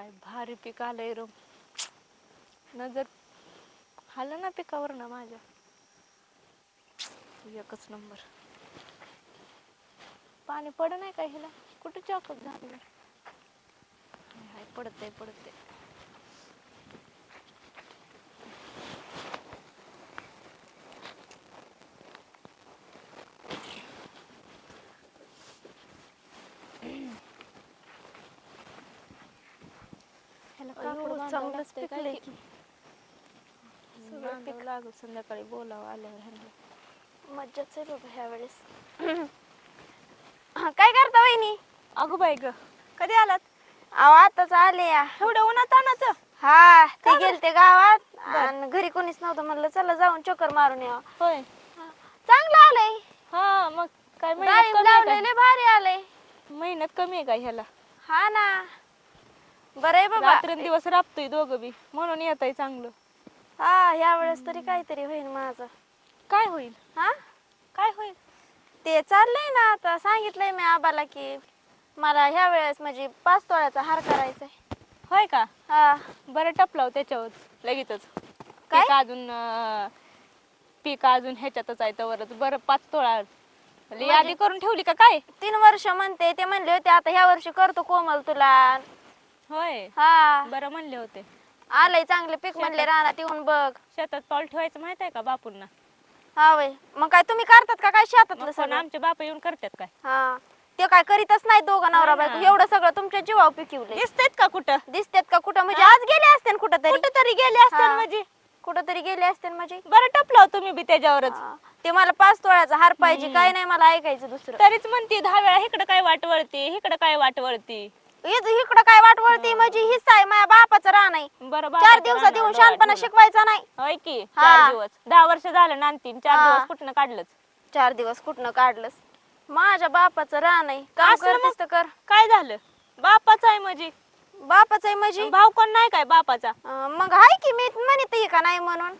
काय भारी पीक आलंय रो. नजर आलं ना पिकावर ना माझ्या. एकच नंबर. पाणी पड नाही का हिला? कुठं चॉकअप झालं? हाय पडते पडते ह्याला अयो, कापड बांधावं चांगलंच पिकलंय की? सगळं लागल संध्याकाळी बोलावं आल्यावर ह्यांना. मज्जाच आहे बाबा ह्या वेळेस काय करता वहिनी? अगं बाई ग. कधी आलात? अहो आताच आले या. एवढं उन्हात आणायचं हा ते गेलते गावात. आणि घरी कोणीच नव्हतं म्हणलं चला जाऊन चक्कर मारून यावं. होय. चांगलं आलंय. हा मग काय महिन्यात डाळिंब कमी आहे लावलेले भारी आलंय. का? महिन्यात कमी आहे का ह्याला? हा ना. बरं आहे बाबा. रात्रंदिवस राबतोय दोघं बी. म्हणून येत आहे चांगलं. हा ह्या वेळेस तरी काहीतरी होईल माझं. काय होईल? हा? काय होईल? ते चाललंय ना आता सांगितलंय मी आबाला की मला ह्या वेळेस म्हणजे पाच तोळ्याचा हार करायचा आहे. होय का? हा. बरं टपलाव त्याच्यावर लगेचच. काय? पीक अजून अं, पीक अजून ह्याच्यातच आहे तवरच. बरं पाच तोळा. म्हणजे यादी करून ठेवली का काय? तीन वर्ष म्हणते ते म्हणले होते आता ह्या वर्षी करतो कोमल तुला. होय. हा. बरं म्हणले होते. आलंय चांगले पीक म्हणले रानात येऊन बघ. शेतात पाऊल ठेवायचं माहीत आहे का बापूंना? हा वय मग काय तुम्ही करतात का? काय शेतातलं मग कोण सगळं? आमचे बाप येऊन करतात काय? हा. ते काय करीतच नाही दोघं नवरा नाही बायको. एवढं सगळं तुमच्या जीवावर पिकवले दिसतेत का कुठं? दिसतेत का कुठं? म्हणजे आज गेले असते कुठं तरी कुठं तरी गेले असतात हा. म्हणजे? कुठं तरी गेले असते म्हणजे? बरं टपलाव तुम्ही बी त्याच्यावरच. हा. ते मला पाच तोळ्याचा हार पाहिजे. काय नाही मला ऐकायचं दुसरं. तरीच म्हणते दहा वेळा इकडं काय वाट वळती? इकडं काय वाट वळती? इकडं काय वाट वळती? म्हणजे हिस्सा आहे माझ्या बापाचं आहे. बरं चार दिवसात रानावर येऊन ठेवला. शिकवायचा नाही. होय की हा. चार दिवस. दहा वर्ष झालं नांतीन चार हा. दिवस कुठनं काढलंच चार दिवस कुठनं काढलंस? माझ्या बापाचं काम करतेस तर कर. काय झालं? बापाचा आहे म्हणजे? बापाचं आहे म्हणजे? भाव कोण नाही काय बापाचा? अं, मग हाय की मी म्हणते का नाही म्हणून?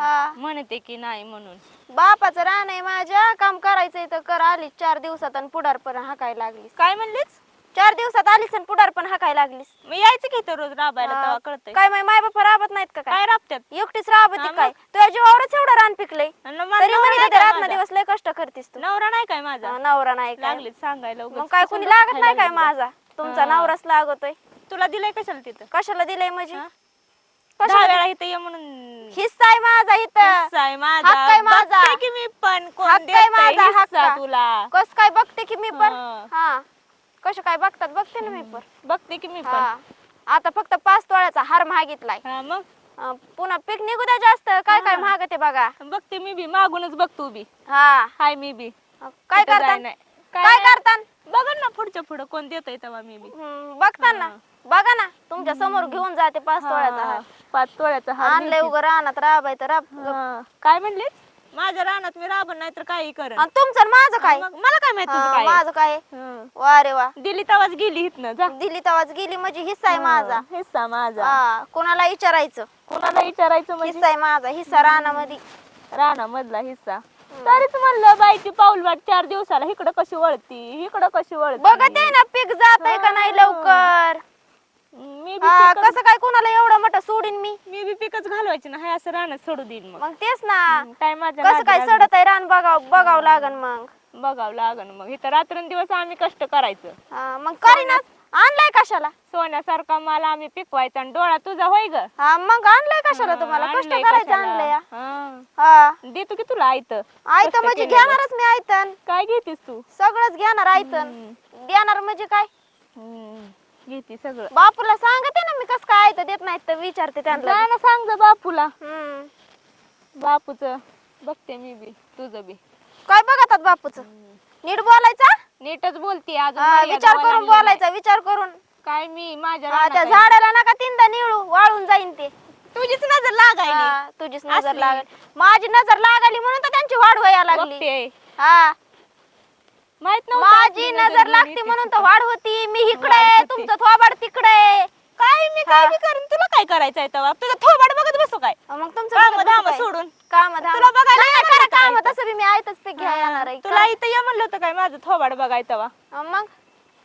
हा. म्हणते की नाही म्हणून. बापाचं रान आहे माझ्या. काम करायचंय तर कर. आली चार दिवसात आणि पुढार पण हाकायला लागलीस. काय म्हणलीस? चार दिवसात आलीस आणि पुढार पण हाकायला लागलीस मी यायचं की इथं रोज राबायला. तेव्हा कळतंय काय माय माय बापा राबत नाहीत का काय काय राबत्यात एकटीच राबत हा, काय मग? तुझ्या जीवावरच एवढं रान पिकलंय आणि तरी नवरा म्हणे माझा? दिवस लय कष्ट करतीस तू नवरा नाही काय माझा नवरा नाही काय लागली सांगायला उगाच. मग काय कशाला कुणी लागत नाही काय? माझा तुमचा हा. नवराच लागतोय तुला दिलंय कशाला तिथं कशाला दिलंय म्हणजे हा? कशाला दहा वेळा इथं ये म्हणून हिस्सा आहे माझा इथं हिस्सा आहे माझा हक्क आहे माझा. बघते की मी पण कोण हक्क आहे देतंय माझा, हिस्सा. तुला कस काय बघते की मी पण हा. हा कसं काय बघतात बघते ना मी पण. बघते की मी पण. हा. आता फक्त पाच तोळ्याचा हार मागितलाय. हा मग? अं, पुन्हा पीक निघू द्या जास्त. काय काय हा. मागते बघा. बघते मी बी मागूनच बघ तू बी. हा. हाय मी बी. काय कुठं जाय करता नाही. काय नाही. करता बघा ना पुढच्या पुढं कोण देतय तेव्हा मी बी. बघता ना. बघा ना तुमच्यासमोर घेऊन जाते पाच तोळ्याचा हा, हार. पाच तोळ्याचा हार आणलंय नेते. उगं रानात राबाय तर राब हा. काय म्हणलीस? माझ्या रानात मी राबण नाही तर काही कर आणि तुमचं आणि माझं काय? मला काय माहीत तुझं हा, काय आहे? माझं काय? हं. वा रे वा. दिली तवाच गेली इथनं जा. दिली तवाच गेली म्हणजे हिस्सा आहे माझा. हं, हिस्सा माझा. हा कोणाला विचारायचं? कोणाला विचारायचं म्हणजे? हिस्सा आहे माझा हिस्सा रानामध्ये. राणा मधला हिस्सा. तरीच म्हणलं बाईची पाऊल वाट चार दिवसाला इकडं कशी वळती इकडं कशी वळती. बघत आहे ना पीक जात आहे का नाही लवकर? मी बी कसं काय कोणाला एवढं मोठं सोडीन मी? मी बी पिकच घालवायची ना हाय असं रानात सोडू देईन मग. मग तेच ना. काय माझ्या कसं काय. सडत आहे रान बघाव बघावं लागन मग. बघावं लागन मग. इथं रात्रंदिवस आम्ही कष्ट करायचं. हा, मग करीनाच आणलाय कशाला? सोन्यासारखा माल आम्ही पिकवायचा आणि डोळा तुझा होय ग. हा मग आणलाय कशाला तुम्हाला? कष्ट करायचं? आणलंय हं. देतो की तुला आयत? आयत कष्ट म्हणजे केलेलं. घेणारच मी आयतन. काय घेतीस तू? सगळंच घेणार आयतन. देणार म्हणजे काय? घेती सगळं. बापूला सांगते ना मी कस काय आयत देत नाहीत तर विचारते त्यांना. जा ना सांग जा बापूला. हम्म. बापूच बघते मी बी तुझं बी. काय बघतात बापूच? नीट बोलायचा? नीटच बोलती अजून हा, मर्यादा विचार करून ओलांडली नाही. बोलायचा विचार करून. काय मी माझ्या हा, त्या रानात आहे. झाडाला नका तीनदा निळू वाळून जाईन ते. तुझीच नजर लागायली. हा, तुझीच नजर असली. लागली माझी नजर लागली म्हणून तर त्यांची वाढ व्हायला लागली. बघते. हा. माहीत नव्हतं माझी नजर लागते ती म्हणून तर. वाढ होती. मी इकडे. तुमचं थोबाड तिकडे काय मी काय बी करीन? तुला काय करायचंय तेव्हा? तुझं थोबाड बघत बसू काय? मग तुमचं काम धाम? सोडून. काम धाम. तुला बघायला काम. तसं बी मी आयतच पीक घ्या येणार आहे. तुला इथं ये म्हणलं होतं काय? माझं थोबाड बघाय तेव्हा मग?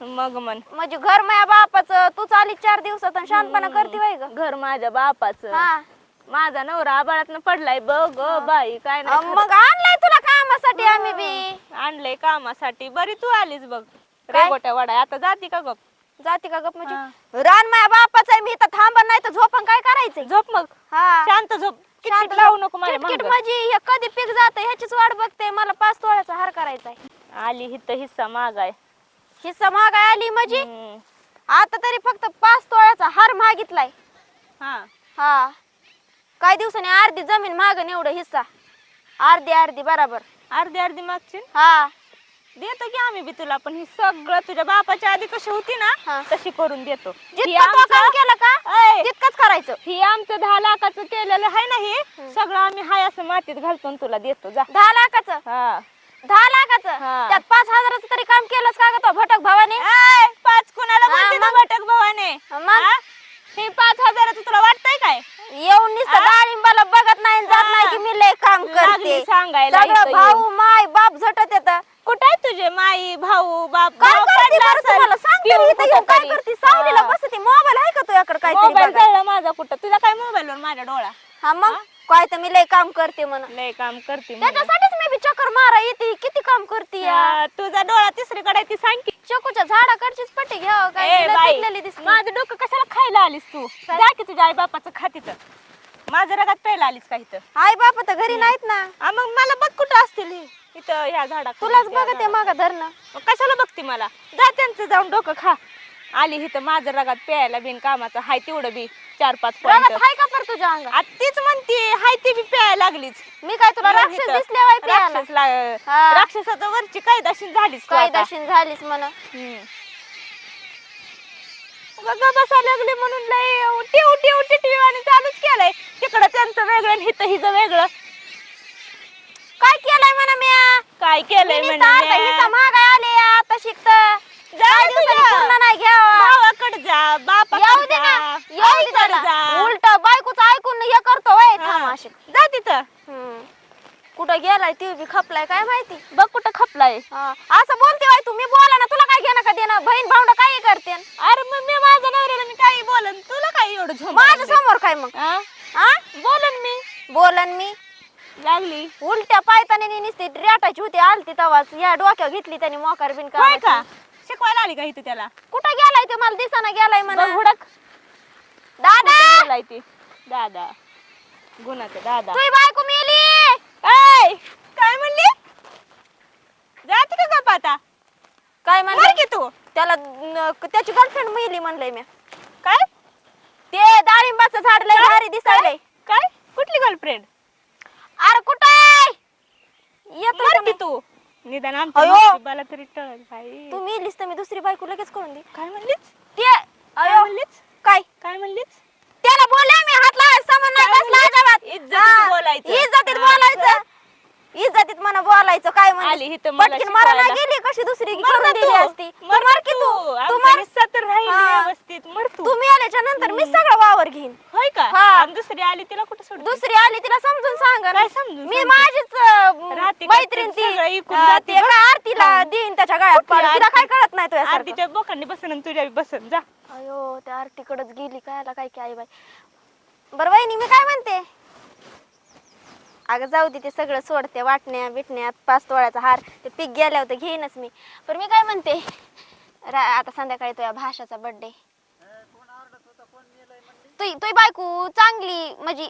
मग मन म्हणजे घर माझ्या बापाचं तू चाल चार दिवसात शांतपणा करते बाई ग. घर माझ्या बापाचं. माझा नवरा आबाळात पडलाय. बघ बाई काय नाही मग आणलाय तुला कामासाठी आम्ही बी. खरं. आणलंय कामासाठी. बरी तू आलीस बघ. काय? रेगोट्या वडा आता जाती का गप? जाती का गप म्हणजे? रान माझ्या बापाचा आहे मी इथं थांबा नाही तर झोपण काय करायचंय? झोप मग. हा. शांत झोप. शांत किटकिट लावू नको माझ्या किटकिट मागं. म्हणजे हे कधी पीक जात ह्याचीच वाट बघते मला पाच तोळ्याचा हार करायचा आहे. आली हित हिस्सा मागाय. हिस्सा महागाय आली म्हणजे? हम्म. आता तरी फक्त पाच तोळ्याचा हार मागितलाय. हा. हा. काही दिवसांनी अर्धी जमीन मागन एवढं हिस्सा. अर्धी अर्धी बराबर. अर्धी अर्धी मागची हा. देतो की आम्ही बी तुला पण ही सगळं तुझ्या बापाच्या आधी कशी होती हा. ना तशी करून देतो. ही जितकं तो काम आमचं- केलं का ऐ, तितकंच करायचं. ही आमचं दहा लाखाचं केलेलं आहे ना हे सगळं आम्ही हाय असं मातीत घालतो आणि तुला देतो जा. दहा लाखाचं? हा. दहा लाखाचं? हा. त्यात पाच हजाराचं तरी काम केलंस का ग तो भटक भावाने? ऐ, पाच कुणाला हा, बोलते मग? भटक भावाने? मग? हा? हे पाच हजाराचं तुला वाटतंय काय? येऊन नुसतं डाळिंबाला बघत नाही आणि जात हा. नाही की मी लय काम करते सगळं इथं भाऊ माय बाप झटत येत. कुठे आहे तुझे माई भाऊ बाप? काय भाव करते पडला बरं असेल. तुम्हाला? सांग तरी पिऊन इथं येऊन काय कुठंतरी. करते? सावलीला हा. बसते. मोबाईल आहे का तुझ्याकडे काय मोबाईल जळला माझा कुठं? तुझा काय मोबाईल वर माझ्या डोळा? हा मग? काय तर मी लय काम करते म्हणून. लय काम करते म्हणून. त्याच्यासाठीच मी बी चक्कर मारा येते. किती काम करते या हा, तुझा डोळा तिसरीकडे आहे ती सांग की. चकूच्या झाडाकडचीच पट्टी घ्यावं काय ए, तिला बाई, पिकलेली दिसली. माझं डोकं कशाला खायला आलीस तू? जा की तुझ्या आई बापाचं खातीत माझं रगात प्यायला आलीस का इथं? आई बाप तर घरी नाहीत ना. मग मला बघ कुठं असतील हे? इथं ह्या झाडा तुलाच बघते माग धरणं. कशाला बघते मला? जा त्यांचं जाऊन डोकं खा. आली इथं माझं रगात प्यायला बिन कामाचं. हाय तेवढं बी. चार पाच रगत हाय का पर तुझ्या अंगात? तीच म्हणते हाय ती बी प्यायला लागलीच. मी काय तुला येऊन राक्षस इथं. दिसले वाय प्यायला? राक्षस ला- हा. राक्षसाचं वरची कायदाशीन तू आता. कायदाशीन झालीस म्हण हम्म. उगा ग बसा लागले म्हणून लय टिव टिव टिटवी आणि चालूच केलंय. तिकडं त्यांचं वेगळं आणि हिथं हिचं वेगळं. काय केलंय म्हणा मी काय केलंय हिस्सा म्या? महागाय आले आता शिकत जा काय दिवसांनी. पूर्ण नाही घ्यावा. भावाकडे जा येऊ बापाकडे दे ना जा येऊ दे आईकडे त्याला. जा. उलट बायकोच ऐकून हे करतो वय हा. थांब अशी. जा तिथं. हम्म. कुठं गेलाय ती बी खपलाय काय माहिती? बघ कुठं खपलाय. हा. असं बोलते बाई तू मी बोला ना तुला काय घेणं का देणं? बहीण भावंड काही करते? अरे मग मी माझ्या नवऱ्याला मी काही बोलन तुला काय एवढं झोंब माझ्या? समोर काय मग? हा? बोलन मी. बोलन मी? लागली. उलट्या पायताने नुसती रेटाची होती आलती तवाच. या डोक्यावर घेतली त्याने मोकार बिन होय का? शिकवायला आली का इथं त्याला? कुठं गेलाय ते? मला दिसाना गेलाय म्हणा. बघ हुडक. दादा! गेलाय ते? दादा. गुणाचं दादा. तुझी बायको मेली ऐ काय म्हणली जाते का गप आता. काय म्हणलं की तू. त्याला न- त्याची गर्लफ्रेंड मेली म्हणलंय मी. काय? ते डाळिंबाचं झाड लय काय? भारी दिसायलंय. काय? कुठली गर्लफ्रेंड अरे कुठं येतो मर की तू. निदान आमच्या. नशिबाला तरी टळल बाई. तू मेलीस तर मी दुसरी बायको लगेच करून दे काय म्हणलीच ते काय अयो. म्हणलीच काय? काय म्हणलीच त्याला बोलले मी हात लावायचा सामान नाही काय बसला म्हणली? अजिबात. इज्जतीत हा, बोलायचं. इज्जतीत हा, बोलायचं. इज्जतीत म्हणा बोलायचं काय आली म्हणली इथं मला पटकीन मला नाही शिकवायला. गेली कशी दुसरी मर करून ना दिली तू. असती तू मर मर ना की तू तू आमच्या मर निस्सात तर राहील हा. व्यवस्थित मर तू तुम्ही आल्याच्यानंतर मी सगळं वावर घेईन होय का हा. आणि दुसरी आली तिला कुठं सोड दुसरी आली तिला समजून सांग काय समजून मी सांगते? माझीच अं, राहते का मैत्रीण ते सगळं बघ. आरतीला देईन त्याच्या गळ्यात कुठली पाडून. तिला आरती? काय कळत नाही तुझ्या आरतीच्या बोकांनी बसन आणि तुझ्या बसन जा अयो त्या आरतीकडेच गेली काय आला काय की आई बाई बरं वहिनी मी काय म्हणते अगं जाऊ दे ते सगळं सोडते वाटण्या बिटण्यात पाच तोळ्याचा हार ते पीक गेल्यावर तर घेईनच मी. पण मी काय म्हणते रा- आता संध्याकाळी तुझ्या भाषाचा बर्थडे तुई तुई बायको चांगली म्हणजे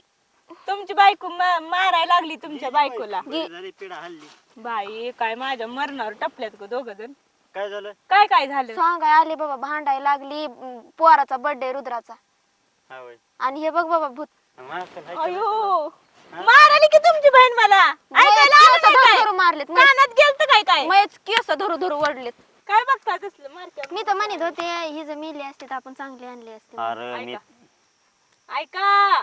तुमची बायको मा- मारायला लागली तुमच्या बायकोला. गी- झाली पिढा हल्ली. बाई काय माझ्या मरणावर टपल्यात ग दोघ जण काय झालं? काय काय झालं? सांगाय आले बाबा भांडाय लागली पोराचा बर्थडे रुद्राचा. हा आणि हे बघ बाबा भूत. अयो! मारायली की तुमची बहीण मला? ऐकायला आलं केस नाही धरू काय? धरू मारलेत कानात गेलत काय काय? मयच केस धरू धरू ओढलेत काय बघता तसलं मारत्या मी तर म्हणत होते ही जर मिली असते तर आपण चांगली आणली असते. अरे मी ऐका.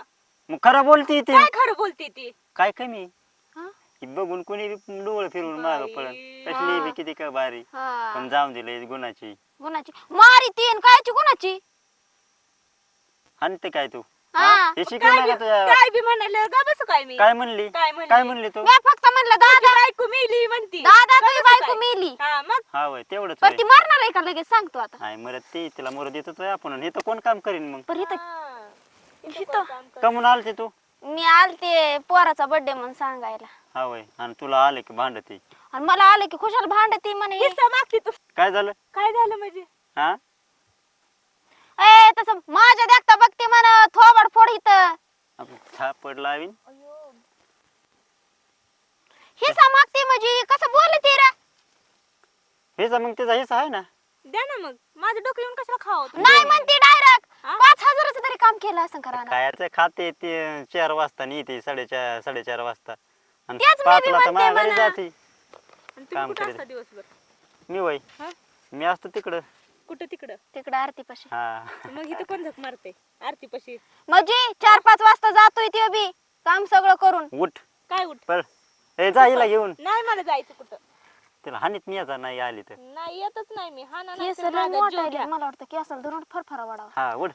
मग खरं बोलती ती? काय खरं बोलते ती? काय कमी? हा? की बघून कोणी बी डोळ फिरून माग बाई. पडन कसली बी किती का बारी हा. पण जाऊन दिले गुणाची. गुणाची. मारी तीन कायची गुणाची? आणि ते काय तू? हा. हे? शिकलं काय नाही का बी- तुझ्या काय बी म्हणाले? का बस काय मी? काय म्हणली? काय म्हणली? काय म्हणली तू? मी फक्त म्हणलं दादा बायको मेली म्हणती. दादा का तुझी बस बायको काय? मेली. हा मग? हा वय तेवढंच पण. ती मरणार आहे का लगेच? सांगतो आता. नाही मरत ती तिला आपण. हे तर कोण काम करीन मग? पण इथं हा. इथं इथं. कोण काम करतं? कमून आलते तू? मी आलते पोराचा बर्थडे म्हणून सांगायला. हा वय आणि तुला आले की भांडती? आणि मला आलं की खुशाल भांडती म्हणे. हिस्सा मागते तू. काय झालं? काय झालं म्हणजे? हा? तसं माझ्या देखता बघते म्हण थोबड फोड इथं. आपण थापड लावीन. हिस्सा मागते म्हणजे कसं बोलते रे? हेचा मग त्याचा हिस्सा आहे ना? द्या ना मग. माझं डोकं येऊन कशाला खावं? तुम्ही? नाही म्हणते डायरेक्ट हा? पाच हजाराचं तरी काम केलं असं करा खायचं खाते ते चार वाजता आणि येते साडेचार साडेचार वाजता. आणि तेच मी बी पाचला तर म्हणते माघारी म्हणा. जाते. आणि तुम्ही काम कुठं करीत. असता दिवसभर? मी वय हा? मी असतो तिकडं. कुठं तिकडं? तिकडे आरती पाशी हा. मग इथं कोण झक मारते? आरती पशी म्हणजे चार पाच वाजता जातोय ते बी. काम सगळं करून. उठ. काय उठ? पळ. ए जा हिला घेऊन. नाही मला जायचं कुठं. तिला हानीत मी याचा नाही आली तर. नाही येतच नाही मी. हा ना केस लय मोठा आहे. मला वाटतं की असं धरून फरफरा वाढावा. हा उठ.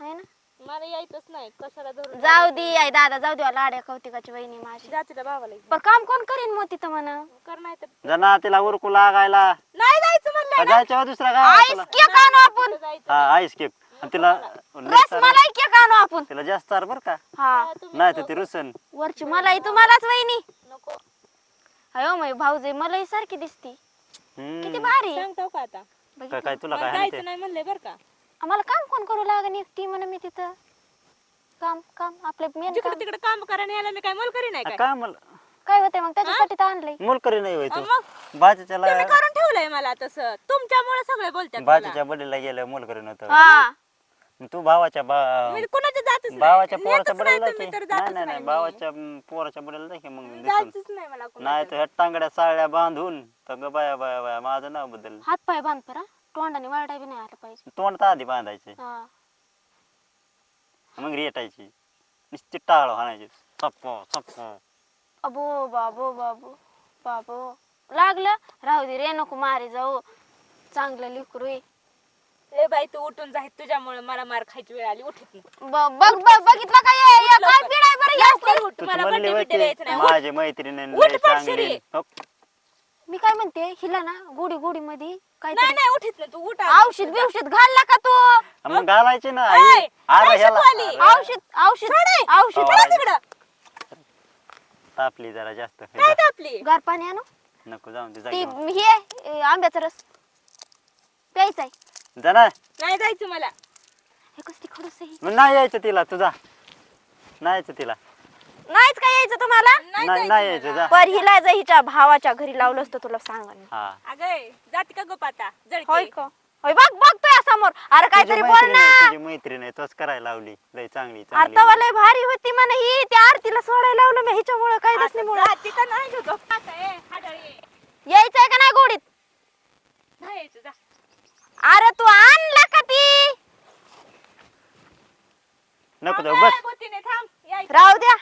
आहे ना? मला यायचंच नाही कशाला धरून जाऊ दे आई दादा जाऊ दे लाड्या कौतिकाची वहिनी माझी. भावाला घेऊन. पण काम कोण करीन मग तिथं म्हणा? कर नाही तर जना तिला उरकू लागायला. नाही जायचं म्हणलं जायच्या दुसरा गाव आईस तुला? केक आणू आपण. कुठं जायचं. हा आईस केक. आणि तिला लय रस सारं- मलाई केक आणू आपण. तिला जास्त बर का? हा. तुम्ही नाही तर ती रुसन. वरची मलाई तुम्हालाच वहिनी. नको. अयो मै भाऊजे मलाई सारखी दिसती. किती हम्म. भारी. सांगतो का आता? काय? काय तुला मला काय जायचं? नाही म्हणलंय बरं का. आम्हाला काम कोण करू लागन एकटी म्हणून मी तिथं? काम काम आपलं मेन जिकडे काम. तिकडे काम करायला यायला मी काय मोलकरी नाही काय? काय मला काय होते मग? त्याच्यासाठी तर आणलंय. मोलकरी नाही तू. मग बाजूच्या तुम्ही ला- करून ठेवलंय मला तसं. तुमच्यामुळे सगळे बोलतात मला. बाजूच्या बडीला गेलं मोलकरी नव्हतं. हा. तू भावाच्या बा मी कुणाच्या जातच नाही. भावाच्या पोराच्या नाही बडीला तुम्ही की तर नाही जातच नाही नाही नाही मी. भावाच्या म, पोराच्या बडीला जा की मग दिसून. जायचंच नाही मला नाही कुणाच्या. तर ह्या टांगड्या साळ्या बांधून तर ग बाया बाया बाया माझं नाव बदल. हात पाय बांध परा. तोंडाने वारडा बी नाही आलं पाहिजे. तोंड तर आधी बांधायचे. हा. मग रेटायची. नुसती टाळ हाणायची. चप्प चप्प अबो बाबो बाबू बाबो. लागलं? राहू दे रे नको मारे जाऊ. चांगलं लिकरू आहे. ए बाई तू उठून जाय तुझ्यामुळे मला मार खायची वेळ आली. उठत नाही ब- बघ बघ बघितलं काय काय. पिढाय बरं? उठ, तू मला म्हणली द्यायचं नाही. उठ. माझी मैत्रीण उठ. चांगली हो, मी काय म्हणते हिला ना गोडी गोडी मध्ये नाही काहीतरी नाही उठत नाही तू उठ आधी. औषध बिवषध घालला का तू? मग घालायचे ना ऐ, आई. अरे काय ह्याला. शिकवाली? अरे, औषध औषध औषध. चला तिकडं. तापली जरा जास्त. काय तापली? गार पाणी आणू? नको जाऊन दे ती जागी हे आंब्याचा रस. प्यायचा आहे. जा ना. नाही जायचं मला. हे कसली खडूस आहे ही? मग नाही यायचं तिला तुझा नाही यायचं तिला. नाहीच काय यायचं तुम्हाला नाही जायचं नाही यायचं मला. जा पर हिला जर हिच्या भावाच्या घरी लावलं असतं तुला सांगा हा अगं जाती का गप आता होय जळकी का होय बघ बघतोय समोर अरे तुझी काहीतरी बोल मैत्रीण ना आहे तुझी मैत्रीण आहे तोच करायला लावली लय चांगली चांगली आता लय भारी होती म्हणे ही त्या आरतीला सोडायला लावलं मी हिच्यामुळे काय नसल्यामुळे जाती का नाही गं आता ए हाडळी. यायचंय का नाही गोडीत नाही यायचं जा अरे तू आणला का ती नको जाऊ बस थांब यायचं. राहू द्या.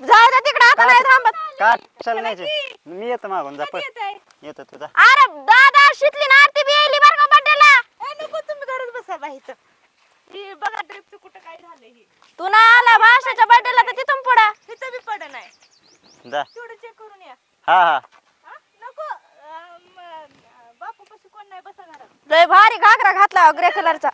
जाऊ द्या तिकडे आता नाही थांबत. का चल नाही मी येतो मागून जा? येतो तुझा अरे दादा शिकली ना आरती बी बरं का बड्डेला ए, नको तुम्ही घरात बसा इथं. ही बघा कुठं काय ही. तू ना आला भाषाच्या बड्डेला तर तिथून पुढं. इथं बी पड नाही. जा. तेवढं चेक करून या. हा हा. हा? नको. बापू पशी कोण नाही बसा घरात. लय भारी घागरा घातला ग्रे कलरचा.